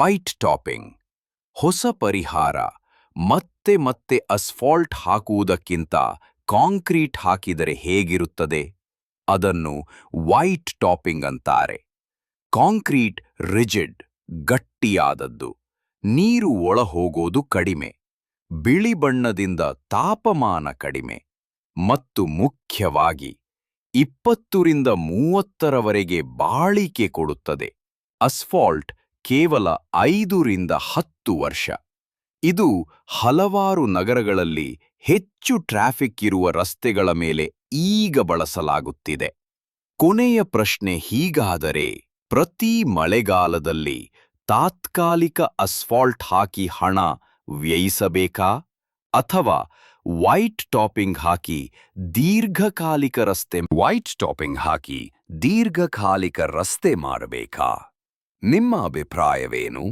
White topping ಹೊಸ ಪರಿಹಾರ. ಮತ್ತೆ ಮತ್ತೆ ಅಸ್ಫಾಲ್ಟ್ ಹಾಕುವುದಕ್ಕಿಂತ ಕಾಂಕ್ರೀಟ್ ಹಾಕಿದರೆ ಹೇಗಿರುತ್ತದೆ? ಅದನ್ನು ವೈಟ್ ಟಾಪಿಂಗ್ ಅಂತಾರೆ. ಕಾಂಕ್ರೀಟ್ ರಿಜಿಡ್ ಗಟ್ಟಿಯಾದದ್ದು. ನೀರು ಒಳಹೋಗೋದು ಕಡಿಮೆ. ಬಿಳಿ ಬಣ್ಣದಿಂದ ತಾಪಮಾನ ಕಡಿಮೆ. ಮತ್ತು ಮುಖ್ಯವಾಗಿ ಇಪ್ಪತ್ತರಿಂದ ಮೂವತ್ತರವರೆಗೆ ಬಾಳಿಕೆ ಕೊಡುತ್ತದೆ. ಅಸ್ಫಾಲ್ಟ್ ಕೇವಲ ಐದರಿಂದ ಹತ್ತು ವರ್ಷ. ಇದು ಹಲವಾರು ನಗರಗಳಲ್ಲಿ ಹೆಚ್ಚು ಟ್ರಾಫಿಕ್ ಇರುವ ರಸ್ತೆಗಳ ಮೇಲೆ ಈಗ ಬಳಸಲಾಗುತ್ತಿದೆ. ಕೊನೆಯ ಪ್ರಶ್ನೆ ಹೀಗಾದರೆ, ಪ್ರತಿ ಮಳೆಗಾಲದಲ್ಲಿ ತಾತ್ಕಾಲಿಕ ಅಸ್ಫಾಲ್ಟ್ ಹಾಕಿ ಹಣ ವ್ಯಯಿಸಬೇಕಾ? ಅಥವಾ ವೈಟ್ ಟಾಪಿಂಗ್ ಹಾಕಿ ದೀರ್ಘಕಾಲಿಕ ರಸ್ತೆ, ವೈಟ್ ಟಾಪಿಂಗ್ ಹಾಕಿ ದೀರ್ಘಕಾಲಿಕ ರಸ್ತೆ ಮಾಡಬೇಕಾ? ನಿಮ್ಮ ಅಭಿಪ್ರಾಯವೇನು